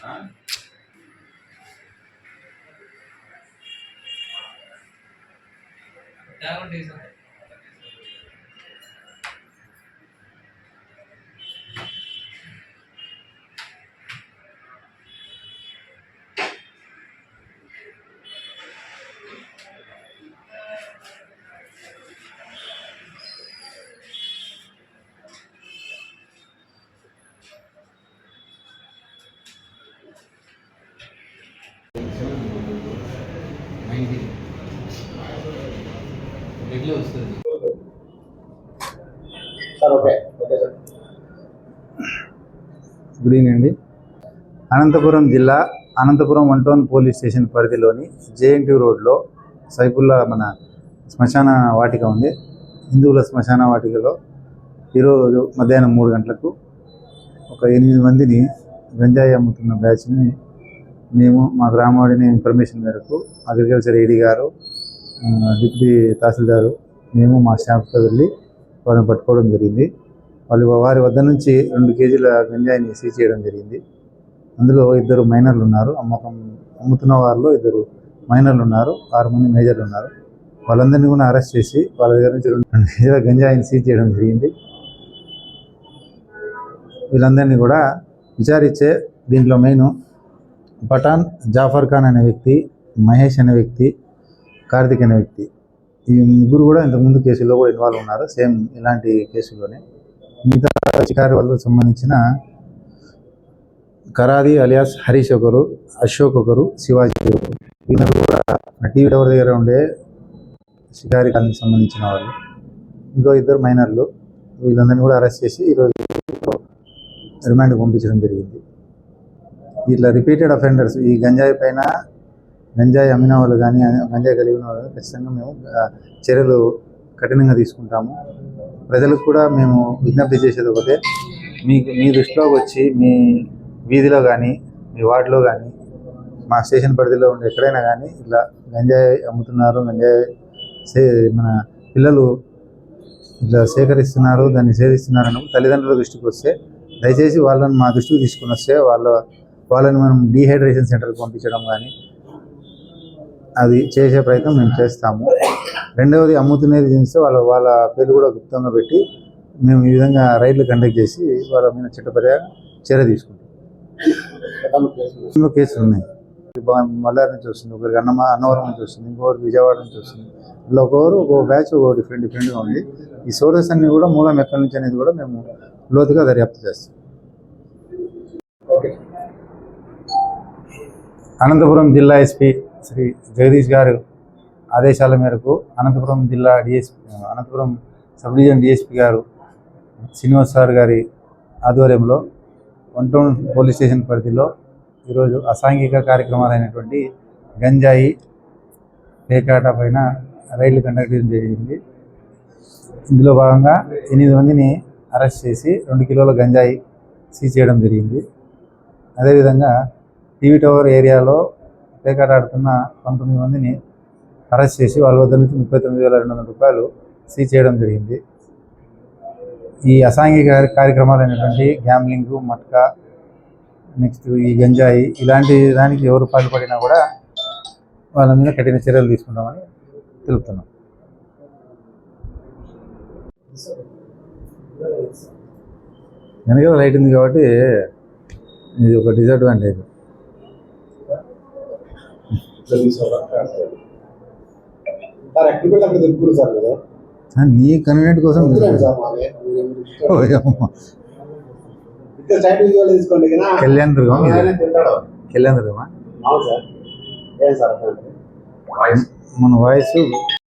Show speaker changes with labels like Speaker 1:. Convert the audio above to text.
Speaker 1: sana. Down days of వస్తుంది.
Speaker 2: Sir okay. Okay sir.
Speaker 3: Good evening అండి. అనంతపురం జిల్లా Anantapur one town police station పరిధిలోని JNT రోడ్లో సైఫుల్లా మన శ్మశాన వాటిక ఉంది. హిందువుల శ్మశాన వాటికలో ఈరోజు మధ్యాహ్నం మూడు గంటలకు ఒక ఎనిమిది మందిని గంజాయి అమ్ముతున్న బ్యాచ్ని మేము మా గ్రామవాడిని ఇన్ఫర్మేషన్ మేరకు అగ్రికల్చర్ ఏడీ గారు డిప్యూటీ తహసీల్దారు మేము మా స్టాఫ్తో వెళ్ళి వాళ్ళని పట్టుకోవడం జరిగింది. వాళ్ళు వారి వద్ద నుంచి రెండు కేజీల గంజాయిని సీజ్ చేయడం జరిగింది. అందులో ఇద్దరు మైనర్లు ఉన్నారు. అమ్మకం అమ్ముతున్న వారిలో ఇద్దరు మైనర్లు ఉన్నారు. ఆరు మంది మేజర్లు ఉన్నారు. వాళ్ళందరినీ కూడా అరెస్ట్ చేసి వాళ్ళ దగ్గర నుంచి రెండు రెండు కేజీల గంజాయిని సీజ్ చేయడం జరిగింది. వీళ్ళందరినీ కూడా విచారించే దీంట్లో మెయిన్ పఠాన్ జాఫర్ ఖాన్ అనే వ్యక్తి మహేష్ అనే వ్యక్తి కార్తిక్ అనే వ్యక్తి. ఈ ముగ్గురు కూడా ఇంతకుముందు కేసుల్లో కూడా ఇన్వాల్వ్ ఉన్నారు సేమ్ ఇలాంటి కేసుల్లోనే. మిగతా షికారి వాళ్ళకు సంబంధించిన కరాది అలియాస్ హరీష్ ఒకరు అశోక్ ఒకరు శివాజీ ఒకరు. వీళ్ళందరూ కూడా టీవీ టవర్ దగ్గర ఉండే షికారి కాలనీకి సంబంధించిన వాళ్ళు. ఇంకో ఇద్దరు మైనర్లు. వీళ్ళందరినీ కూడా అరెస్ట్ చేసి ఈరోజు రిమాండ్కి పంపించడం జరిగింది. ఇట్లా రిపీటెడ్ అఫెండర్స్ ఈ గంజాయి పైన గంజాయి అమ్మిన వాళ్ళు కానీ గంజాయి కలిగిన వాళ్ళు ఖచ్చితంగా మేము చర్యలు కఠినంగా తీసుకుంటాము. ప్రజలకు కూడా మేము విజ్ఞప్తి చేసేది ఒకటే మీకు మీ దృష్టిలోకి వచ్చి మీ వీధిలో కానీ మీ వార్డులో కానీ మా స్టేషన్ పరిధిలో ఉండే ఎక్కడైనా కానీ ఇలా గంజాయి అమ్ముతున్నారు గంజాయి సే మన పిల్లలు ఇట్లా సేకరిస్తున్నారు దాన్ని సేవిస్తున్నారు తల్లిదండ్రుల దృష్టికి వస్తే దయచేసి వాళ్ళని మా దృష్టికి తీసుకుని వస్తే వాళ్ళ వాళ్ళని మనం డీహైడ్రేషన్ సెంటర్కి పంపించడం కానీ అది చేసే ప్రయత్నం మేము చేస్తాము. రెండవది అమ్ముతున్నది చేస్తే వాళ్ళ వాళ్ళ పేర్లు కూడా గుప్తంగా పెట్టి మేము ఈ విధంగా రైడ్లు కండక్ట్ చేసి వాళ్ళ మీద చట్టపరంగా చర్య తీసుకుంటాం.
Speaker 2: కేసులు
Speaker 3: ఉన్నాయి. మల్లారి నుంచి వస్తుంది ఒకరికి అన్నమా అన్నవరం నుంచి వస్తుంది ఇంకొకరికి విజయవాడ నుంచి వస్తుంది. ఇలా ఒక్కొక్కరు ఒక్కొక్క బ్యాచ్ ఒక్కొక్క డిఫరెంట్ డిఫరెంట్గా ఉంది. ఈ సోర్సెస్ అన్ని కూడా మూలం ఎక్కడి నుంచి అనేది కూడా మేము లోతుగా దర్యాప్తు చేస్తాం.
Speaker 2: ఓకే
Speaker 3: అనంతపురం జిల్లా ఎస్పీ శ్రీ జగదీష్ గారు ఆదేశాల మేరకు అనంతపురం జిల్లా DSP Anantapur sub division DSP గారు శ్రీనివాస్ సార్ గారి ఆధ్వర్యంలో వన్ టౌన్ పోలీస్ స్టేషన్ పరిధిలో ఈరోజు అసాంఘిక కార్యక్రమాలైనటువంటి గంజాయి పేకాట పైన రైళ్ళు కండక్ట్ చేయడం జరిగింది. ఇందులో భాగంగా ఎనిమిది మందిని అరెస్ట్ చేసి రెండు కిలోల గంజాయి సీజ్ చేయడం జరిగింది. అదేవిధంగా టీవీ టవర్ ఏరియాలో పేకాట ఆడుతున్న పంతొమ్మిది మందిని అరెస్ట్ చేసి వాళ్ళ వద్ద నుంచి ముప్పై తొమ్మిది వేల రెండు వందల రూపాయలు సీజ్ చేయడం జరిగింది. ఈ అసాంఘిక కార్యక్రమాలు అయినటువంటి గ్యామ్లింగ్ మట్కా నెక్స్ట్ ఈ గంజాయి ఇలాంటి దానికి ఎవరు పాల్పడినా కూడా వాళ్ళ మీద కఠిన చర్యలు తీసుకుంటామని తెలుపుతున్నాం. వెనకాల లైట్ ఉంది కాబట్టి ఇది ఒక డిసడ్వాంటేజ్
Speaker 2: సార్ ఎక్కడికి వెళ్ళి అక్కడ దొరుకుతుంది సార్ మీరు
Speaker 3: నీ కన్వీనియంట్ కోసం కళ్యాణ్ దుర్గం దుర్గమా? మన వాయిస్